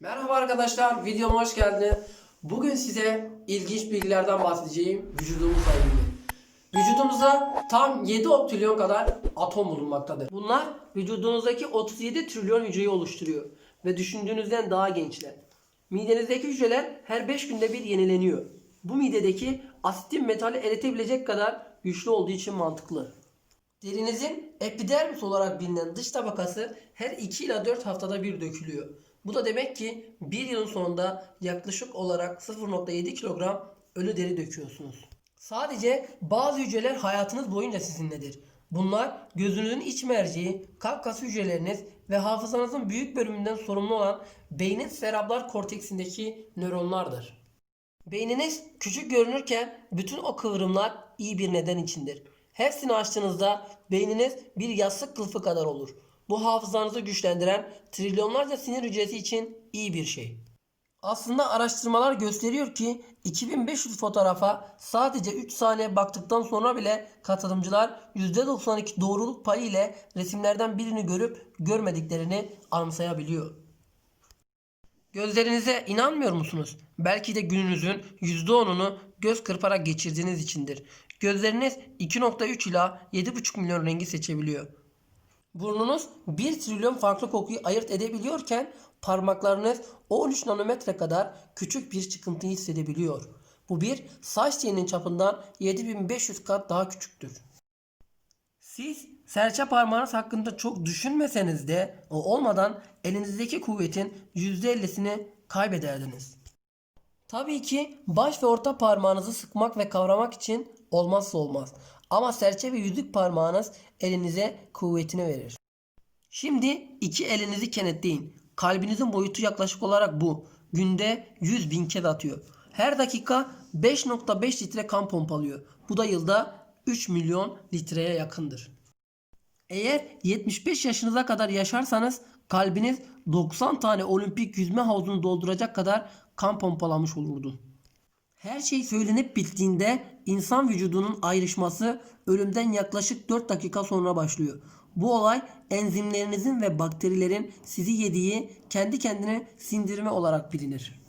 Merhaba arkadaşlar, videoma hoş geldiniz. Bugün size ilginç bilgilerden bahsedeceğim vücudumuzla ilgili. Vücudumuzda tam 7 oktilyon kadar atom bulunmaktadır. Bunlar vücudunuzdaki 37 trilyon hücreyi oluşturuyor ve düşündüğünüzden daha gençler. Midenizdeki hücreler her 5 günde bir yenileniyor. Bu midedeki asitin metali eritebilecek kadar güçlü olduğu için mantıklı. Derinizin epidermis olarak bilinen dış tabakası her 2 ila 4 haftada bir dökülüyor. Bu da demek ki bir yılın sonunda yaklaşık olarak 0.7 kilogram ölü deri döküyorsunuz. Sadece bazı hücreler hayatınız boyunca sizinledir. Bunlar gözünüzün iç merceği, kalp kası hücreleriniz ve hafızanızın büyük bölümünden sorumlu olan beynin serebral korteksindeki nöronlardır. Beyniniz küçük görünürken bütün o kıvrımlar iyi bir neden içindir. Hepsini açtığınızda beyniniz bir yastık kılıfı kadar olur. Bu hafızanızı güçlendiren trilyonlarca sinir hücresi için iyi bir şey. Aslında araştırmalar gösteriyor ki 2500 fotoğrafa sadece 3 saniye baktıktan sonra bile katılımcılar %92 doğruluk payı ile resimlerden birini görüp görmediklerini anımsayabiliyor. Gözlerinize inanmıyor musunuz? Belki de gününüzün %10'unu göz kırparak geçirdiğiniz içindir. Gözleriniz 2.3 ila 7.5 milyon rengi seçebiliyor. Burnunuz 1 trilyon farklı kokuyu ayırt edebiliyorken parmaklarınız 13 nanometre kadar küçük bir çıkıntı hissedebiliyor. Bu bir saç telinin çapından 7500 kat daha küçüktür. Siz serçe parmağınız hakkında çok düşünmeseniz de o olmadan elinizdeki kuvvetin %50'sini kaybederdiniz. Tabii ki baş ve orta parmağınızı sıkmak ve kavramak için olmazsa olmaz. Ama serçe ve yüzük parmağınız elinize kuvvetini verir. Şimdi iki elinizi kenetleyin. Kalbinizin boyutu yaklaşık olarak bu. Günde 100 bin kez atıyor. Her dakika 5.5 litre kan pompalıyor. Bu da yılda 3 milyon litreye yakındır. Eğer 75 yaşınıza kadar yaşarsanız kalbiniz 90 tane olimpik yüzme havuzunu dolduracak kadar kan pompalamış olurdu. Her şey söylenip bittiğinde insan vücudunun ayrışması ölümden yaklaşık 4 dakika sonra başlıyor. Bu olay enzimlerinizin ve bakterilerin sizi yediği kendi kendine sindirme olarak bilinir.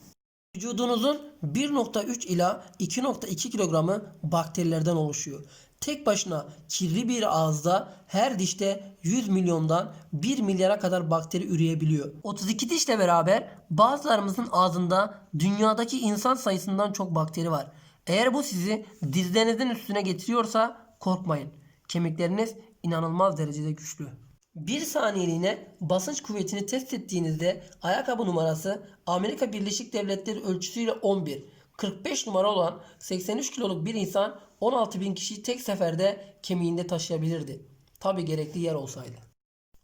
Vücudunuzun 1.3 ila 2.2 kilogramı bakterilerden oluşuyor. Tek başına kirli bir ağızda her dişte 100 milyondan 1 milyara kadar bakteri üreyebiliyor. 32 dişle beraber bazılarımızın ağzında dünyadaki insan sayısından çok bakteri var. Eğer bu sizi dizlerinizin üstüne getiriyorsa korkmayın. Kemikleriniz inanılmaz derecede güçlü. Bir saniyeliğine basınç kuvvetini test ettiğinizde ayakkabı numarası Amerika Birleşik Devletleri ölçüsüyle 11. 45 numara olan 83 kiloluk bir insan 16 bin kişiyi tek seferde kemiğinde taşıyabilirdi. Tabi gerekli yer olsaydı.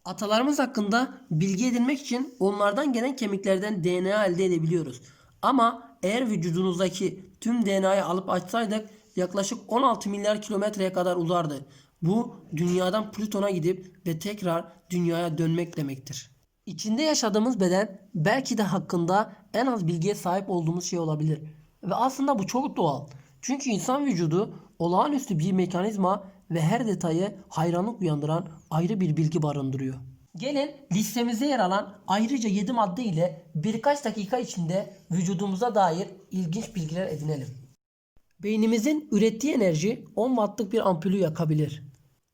Atalarımız hakkında bilgi edinmek için onlardan gelen kemiklerden DNA elde edebiliyoruz. Ama eğer vücudunuzdaki tüm DNA'yı alıp açsaydık yaklaşık 16 milyar kilometreye kadar uzardı. Bu dünyadan Plüton'a gidip ve tekrar dünyaya dönmek demektir. İçinde yaşadığımız beden belki de hakkında en az bilgiye sahip olduğumuz şey olabilir. Ve aslında bu çok doğal. Çünkü insan vücudu olağanüstü bir mekanizma ve her detayı hayranlık uyandıran ayrı bir bilgi barındırıyor. Gelin listemizde yer alan ayrıca 7 madde ile birkaç dakika içinde vücudumuza dair ilginç bilgiler edinelim. Beynimizin ürettiği enerji 10 wattlık bir ampulü yakabilir.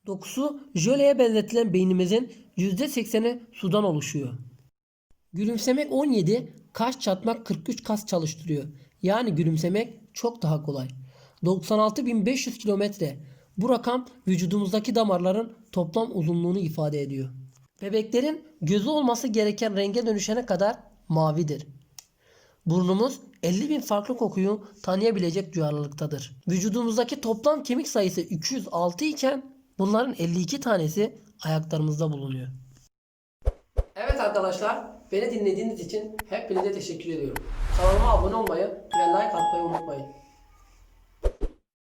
Dokusu jöleye benzetilen beynimizin %80'i sudan oluşuyor. Gülümsemek 17, kaş çatmak 43 kas çalıştırıyor. Yani gülümsemek çok daha kolay. 96.500 kilometre. Bu rakam vücudumuzdaki damarların toplam uzunluğunu ifade ediyor. Bebeklerin gözü olması gereken renge dönüşene kadar mavidir. Burnumuz 50 bin farklı kokuyu tanıyabilecek duyarlılıktadır. Vücudumuzdaki toplam kemik sayısı 206 iken bunların 52 tanesi ayaklarımızda bulunuyor. Evet arkadaşlar beni dinlediğiniz için hepinize teşekkür ediyorum. Kanalıma abone olmayı ve like atmayı unutmayın.